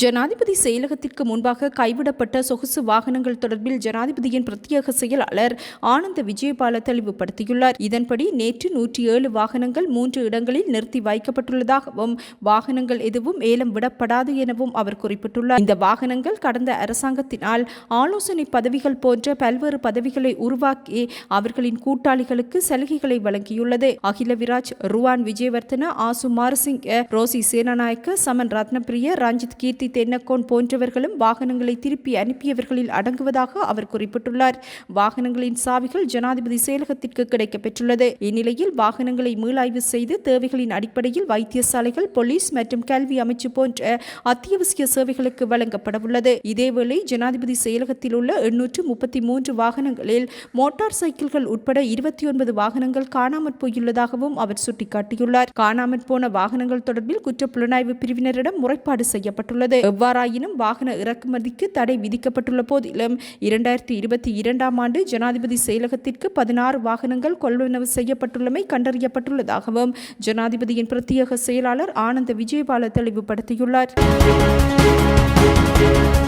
ஜனாதிபதி செயலகத்திற்கு முன்பாக கைவிடப்பட்ட சொகுசு வாகனங்கள் தொடர்பில் ஜனாதிபதியின் பிரத்யேக செயலாளர் ஆனந்த விஜயபால தெளிவுபடுத்தியுள்ளார். இதன்படி நேற்று நூற்றி ஏழு வாகனங்கள் மூன்று இடங்களில் நிறுத்தி வைக்கப்பட்டுள்ளதாகவும் வாகனங்கள் எதுவும் ஏலம் விடப்படாது எனவும் அவர் குறிப்பிட்டுள்ளார். இந்த வாகனங்கள் கடந்த அரசாங்கத்தினால் ஆலோசனை பதவிகள் போன்ற பல்வேறு பதவிகளை உருவாக்கி அவர்களின் கூட்டாளிகளுக்கு சலுகைகளை வழங்கியுள்ளது. அகில விராஜ் ருவான் விஜயவர்தன ஆசு மாரசிங்க ரோசி சேனாநாயக்க சமன் ரத்னபிரிய ரஞ்சித் கீர்த்தி தென்னக்கோன் போன்றவர்களும் வாகனங்களை திருப்பி அனுப்பியவர்களில் அடங்குவதாக அவர் குறிப்பிட்டுள்ளார். வாகனங்களின் சாவிகள் ஜனாதிபதி செயலகத்திற்கு கிடைக்கப்பெற்றுள்ளது. இந்நிலையில் வாகனங்களை மீளாய்வு செய்து தேவைகளின் அடிப்படையில் வைத்தியசாலைகள் போலீஸ் மற்றும் கல்வி அமைச்சு போன்ற அத்தியாவசிய சேவைகளுக்கு வழங்கப்படவுள்ளது. இதேவேளை ஜனாதிபதி செயலகத்தில் உள்ள எண்ணூற்று முப்பத்தி மூன்று வாகனங்களில் மோட்டார் சைக்கிள்கள் உட்பட இருபத்தி ஒன்பது வாகனங்கள் காணாமற் போயுள்ளதாகவும் அவர் சுட்டிக்காட்டியுள்ளார். காணாமற் போன வாகனங்கள் தொடர்பில் குற்றப்புலனாய்வு பிரிவினரிடம் முறைப்பாடு செய்யப்பட்டுள்ளது. எவ்வாறாயினும் வாகன இறக்குமதிக்கு தடை விதிக்கப்பட்டுள்ள போதிலும் இரண்டாயிரத்தி இருபத்தி இரண்டாம் ஆண்டு ஜனாதிபதி செயலகத்திற்கு பதினாறு வாகனங்கள் கொள்வனவு செய்யப்பட்டுள்ளமை கண்டறியப்பட்டுள்ளதாகவும் ஜனாதிபதியின் பிரத்யேக செயலாளர் ஆனந்த விஜயபால தெளிவுபடுத்தியுள்ளார்.